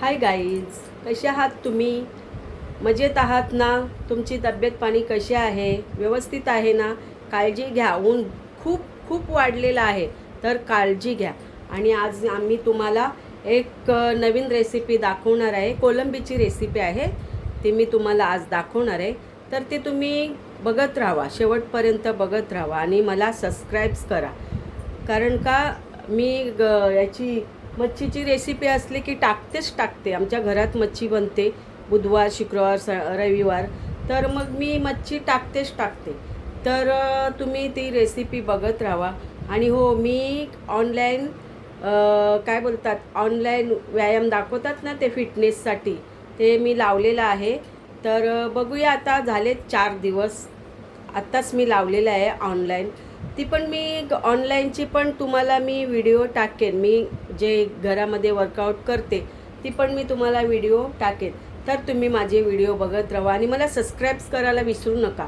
Hi guys कसे आहात तुम्ही? मजेत आहात ना? तुमची तब्येत पाणी कशी आहे? व्यवस्थित आहे ना? काळजी घ्या. ऊन खूप खूप वाढलेलं आहे तर काळजी घ्या. आणि आज आम्ही तुम्हाला एक नवीन रेसिपी दाखवणार आहे. कोलंबीची रेसिपी आहे. ती मी तुम्हाला आज दाखवणार आहे. तर ते तुम्ही बघत राहा. शेवटपर्यंत बघत राहा आणि मला सबस्क्राईब्स करा. कारण का? मी ग याची मच्छीची रेसिपी असली की टाकतेच टाकते. आमच्या घरात मच्छी बनते. बुधवार शुक्रवार स रविवार. तर मग मी मच्छी टाकतेच टाकते. तर तुम्ही ती रेसिपी बघत राहा. आणि हो मी ऑनलाईन काय बोलतात? ऑनलाईन व्यायाम दाखवतात ना ते फिटनेससाठी ते मी लावलेलं आहे. तर बघूया आता झाले चार दिवस. आत्ताच मी लावलेलं आहे ऑनलाईन ती पण मी ऑनलाईनची पण तुम्हाला मी व्हिडिओ टाकेन. मी जे घरामध्ये वर्कआउट करते ती पण मी तुम्हाला व्हिडिओ टाकेन. तर तुम्ही माझे व्हिडिओ बघत राहा आणि मला सबस्क्राईब्स करायला विसरू नका.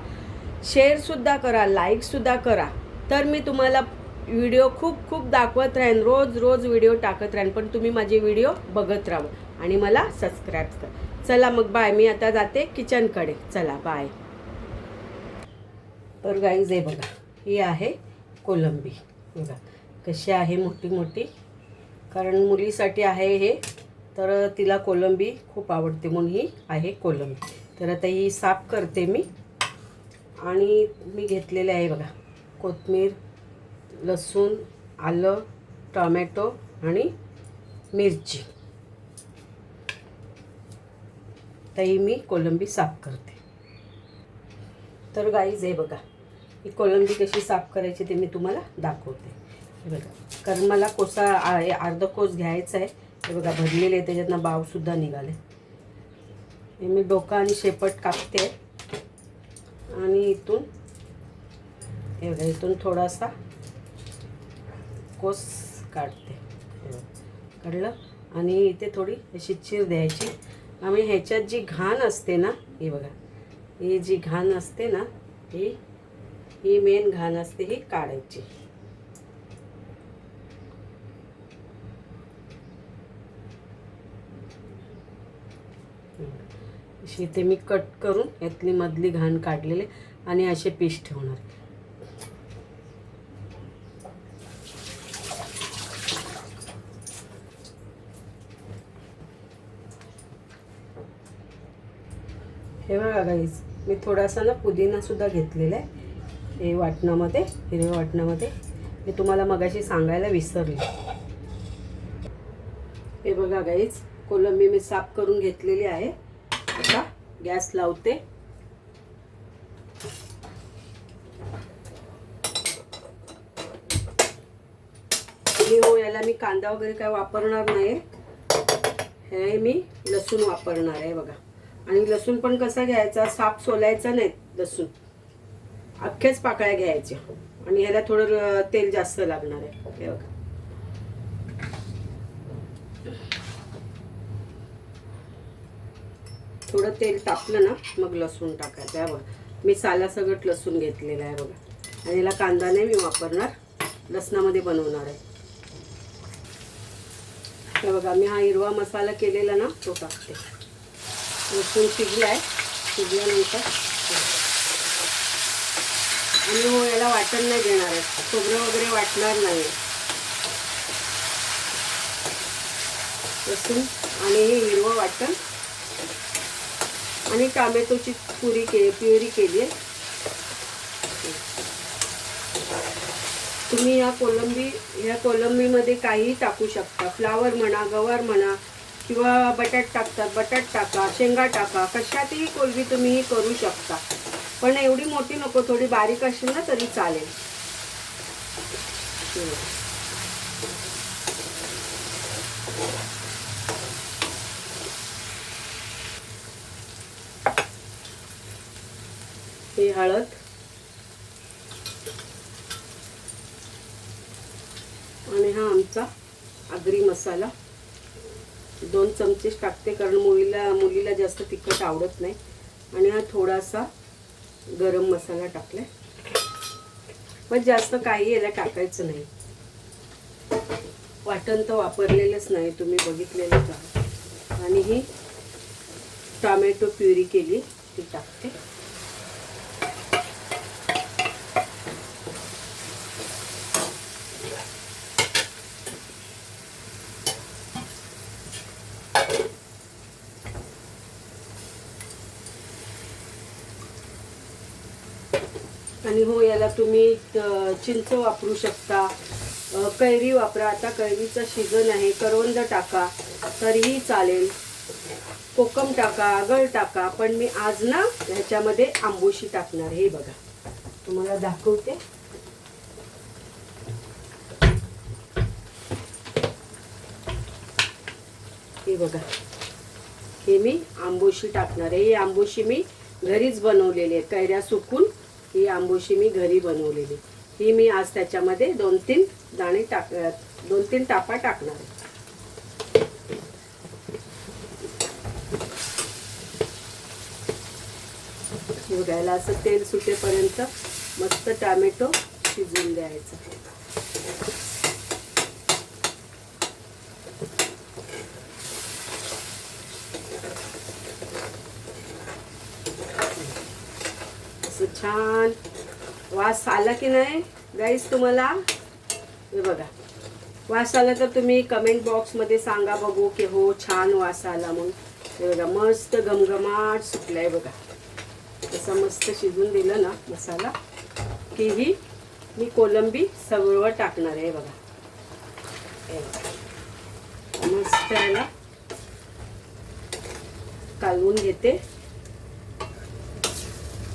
शेअरसुद्धा करा लाईकसुद्धा करा. तर मी तुम्हाला व्हिडिओ खूप खूप दाखवत राहीन. रोज रोज व्हिडिओ टाकत राहीन पण तुम्ही माझे व्हिडिओ बघत राहा आणि मला सबस्क्राईब करा. चला मग बाय मी आता जाते किचनकडे चला बाय तर गाईज हे बघा. ही आहे कोलंबी. बघा कशी आहे मोठी मोठी. कारण मुलीसाठी आहे हे तर तिला कोलंबी खूप आवडते म्हणून ही आहे कोलंबी. तर आता ही साफ करते मी. आणि मी घेतलेले आहे बघा कोथमीर लसूण आलं टॉमॅटो आणि मिरची. तर मी कोलंबी साफ करते. तर गाईज हे बघा ही कोलंबी कशी साफ करायची ते मी तुम्हाला दाखवते. हे बघा कारण मला कोसा हे अर्ध कोस घ्यायचा आहे. हे बघा भरलेले आहे त्याच्यातनं बावसुद्धा निघाले. हे मी डोका आणि शेपट कापते. आणि इथून हे बघा इथून थोडासा कोस काढते. काढलं. आणि इथे थोडी अशी चीर द्यायची. आणि ह्याच्यात जी घाण असते ना हे बघा ही जी घाण असते ना ही ही मेन घाण असते ही काढायची. अशी इथे मी कट करून यातली मधली घाण काढलेले आणि असे पीस ठेवणार. हे बघा गाईज मी थोडासा ना पुदिना सुद्धा घेतलेला आहे. हे वाटणामध्ये हिरव्या वाटणामध्ये. मी तुम्हाला मगाशी सांगायला विसरले. हे बघा गाईच कोलंबी मी साफ करून घेतलेली आहे. आता गॅस लावते. हो याला मी कांदा वगैरे काय वापरणार नाही. हे मी लसूण वापरणार आहे बघा. आणि लसूण पण कसा घ्यायचा? साफ सोलायचा नाही लसूण. अख्ख्याच पाकळ्या घ्यायच्या. आणि ह्याला थोडं तेल जास्त लागणार आहे. हे बघा. थोडं तेल तापलं ना मग लसूण टाकायचं. आहे बघा. मी साला सगळं लसूण घेतलेला आहे बघा. आणि याला कांदा नाही मी वापरणार. लसणामध्ये बनवणार आहे. हे बघा मी हा हिरवा मसाला केलेला ना तो टाकते. लसूण आहे. शिजल्यानंतर आणि हो याला वाटण नाही देणार आहे. खोबरं वगैरे वाटणार नाही. लसूण आणि हे हिरवं वाटण. आणि टामॅटोची पुरी के प्युरी केली आहे. तुम्ही या कोलंबी ह्या कोलंबीमध्ये काहीही टाकू शकता. फ्लावर म्हणा गवार म्हणा किंवा बटाट टाकतात बटाट टाका शेंगा टाका कशातही कोलंबी तुम्ही करू शकता. पण एवढी मोठी नको थोडी बारीक असेल ना तरी चालेल. हे हळद. आणि हा आमचा आगरी मसाला. दोन चमचेच टाकते कारण मुलीला मुलीला जास्त तिखट आवडत नाही. आणि हा थोडासा गरम मसाला टाकलाय. पण जास्त काही याला टाकायचं नाही. वाटण तर वापरलेलंच नाही तुम्ही बघितलेलंच आहे आणि ही टॉमॅटो प्युरी केली ती टाकते. आणि हो याला तुम्ही चिंच वापरू शकता. कैरी वापरा. आता कैरीचा सीझन आहे. करवंद टाका. तरीही चालेल. कोकम टाका गळ टाका. पण मी आज ना ह्याच्यामध्ये आंबोशी टाकणार. हे बघा. तुम्हाला दाखवते. हे बघा. हे मी आंबोशी टाकणार आहे. ही आंबोशी मी घरीच बनवलेली आहे कैऱ्या सुकून ही आंबोशी मी घरी बनवलेली. ही मी आज त्याच्यामध्ये दोन तीन दाणे टाक दोन तीन टापा टाकणार आहे. हे असं तेल सुटेपर्यंत मस्त टॅमॅटो शिजवून द्यायचं. असं छान वास आला की नाही? गाईस तुम्हाला? हे बघा. वास आला तर तुम्ही कमेंट बॉक्समध्ये सांगा बघू की हो छान वास आला म्हणून. हे बघा मस्त घमघमाट सुटलाय बघा. असं मस्त शिजून दिलं ना मसाला की ही मी कोलंबी सगळं टाकणार आहे बघा. बघा. मस्त याला कालवून घेते.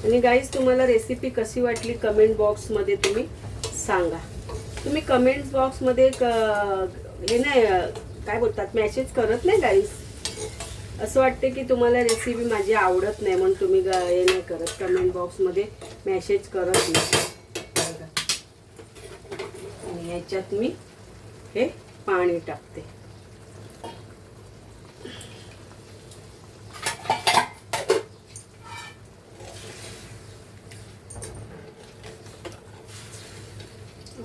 आणि गाईज तुम्हाला रेसिपी कशी वाटली कमेंट बॉक्समध्ये तुम्ही सांगा. तुम्ही कमेंट बॉक्समध्ये क- हे नाही काय बोलतात मॅसेज करत नाही गाईज असं वाटते की तुम्हाला रेसिपी माझी आवडत नाही म्हणून तुम्ही ग- हे नाही करत. कमेंट बॉक्समध्ये मॅसेज करत नाही. आणि ह्याच्यात मी हे पाणी टाकते.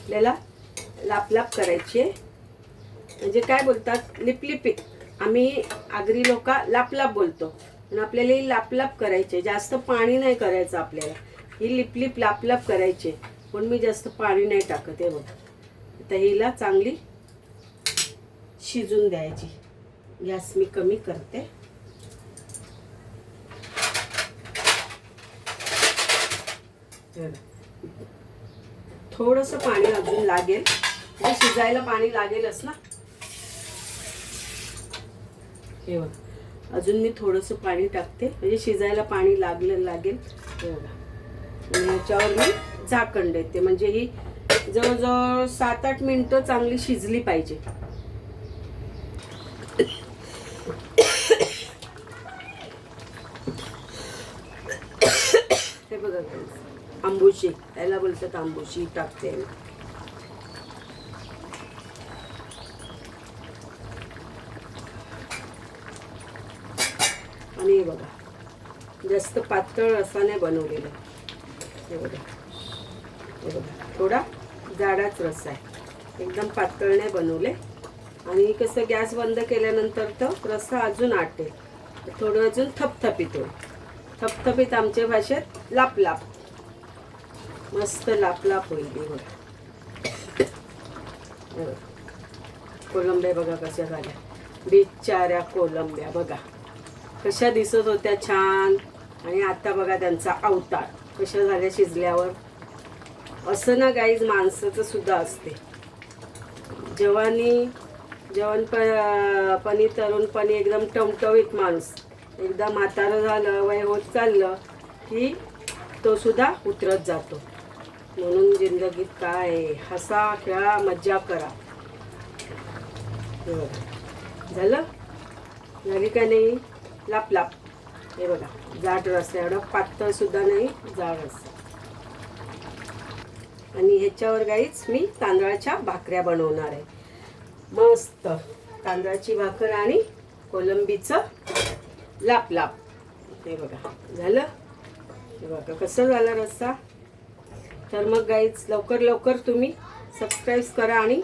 आपल्याला लापलाप करायची आहे. म्हणजे काय बोलतात? लिपलिपी आम्ही आगरी लोक लापलाप बोलतो. पण आपल्याला ही लापलाप करायचे जास्त पाणी नाही करायचं आपल्याला. ही लिपलिप लापलाप करायचे पण मी जास्त पाणी नाही टाकत आहे बघ. आता हिला चांगली शिजून द्यायची. गॅस मी कमी करते. थोडंसं पाणी अजून लागेल. म्हणजे शिजायला पाणी लागेलच ना. हे बघा. अजून मी थोडंसं पाणी टाकते. म्हणजे शिजायला पाणी लागलं लागेल. हे बघा. ह्याच्यावर मी झाकण देते. म्हणजे ही जवळजवळ सात आठ मिनटं चांगली शिजली पाहिजे. हे बघा आंबोशी. त्याला बोलतात आंबोशी टाकते. आणि हे बघा जास्त पातळ रसाने बनवलेलं. हे बघा. हे बघा थोडा जाडाच रस्सा आहे. एकदम पातळने बनवले. आणि कसं गॅस बंद केल्यानंतर तर रस्सा अजून आटेल. थोडं अजून थपथपीत होईल. थपथपीत आमच्या भाषेत लाप लाप. मस्त लापलाप होईल हे. कोलंब्या बघा कशा झाल्या. बिचाऱ्या कोलंब्या बघा. कशा दिसत होत्या छान. आणि आता बघा त्यांचा अवतार. कशा झाल्या शिजल्यावर. असं ना गाईज माणसाचं सुद्धा असते. जवानी जवान प पणी तरुणपणी एकदम टवटवीत माणूस. एकदा म्हातारं झालं वय होत चाललं की तो सुद्धा उतरत जातो. म्हणून जिंदगीत काय हसा खेळा मज्जा करा. हे बघा झालं? झाली का नाही? लाप लाप. हे बघा. जाड रस्ता एवढं पातळ सुद्धा नाही जाड रस्ता आणि ह्याच्यावर गाईच मी तांदळाच्या भाकऱ्या बनवणार आहे. मस्त. तांदळाची भाकर आणि कोलंबीचं लाप लाप. हे बघा. झालं? हे बघा. कसं झालं रस्सा? तर मग गाईज लवकर लवकर तुम्ही सबस्क्राईब करा आणि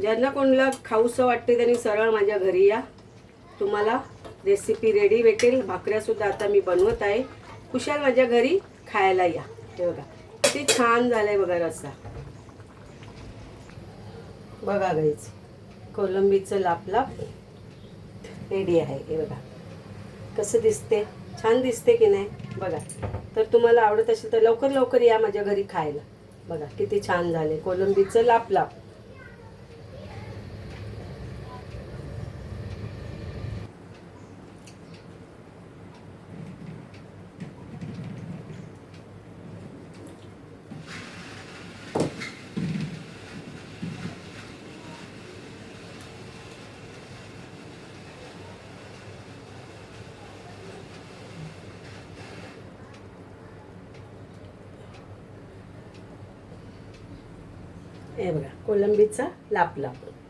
ज्यांना कोणाला खाऊसं वाटते त्यांनी सरळ माझ्या घरी या. तुम्हाला रेसिपी रेडी भेटेल. भाकऱ्यासुद्धा आता मी बनवत आहे. कुशाल माझ्या घरी खायला या. हे बघा किती छान झालंय बघा रस्सा. बघा गाईज कोलंबीचं लापलाप रेडी आहे. हे बघा कसं दिसते? छान दिसते की नाही? बघा तर तुम्हाला आवडत असेल तर लवकर लवकर या माझ्या घरी खायला. बघा किती छान झाले. कोलंबीचं लाप लाप. हे बघा कोलंबीचा लापलाप लाप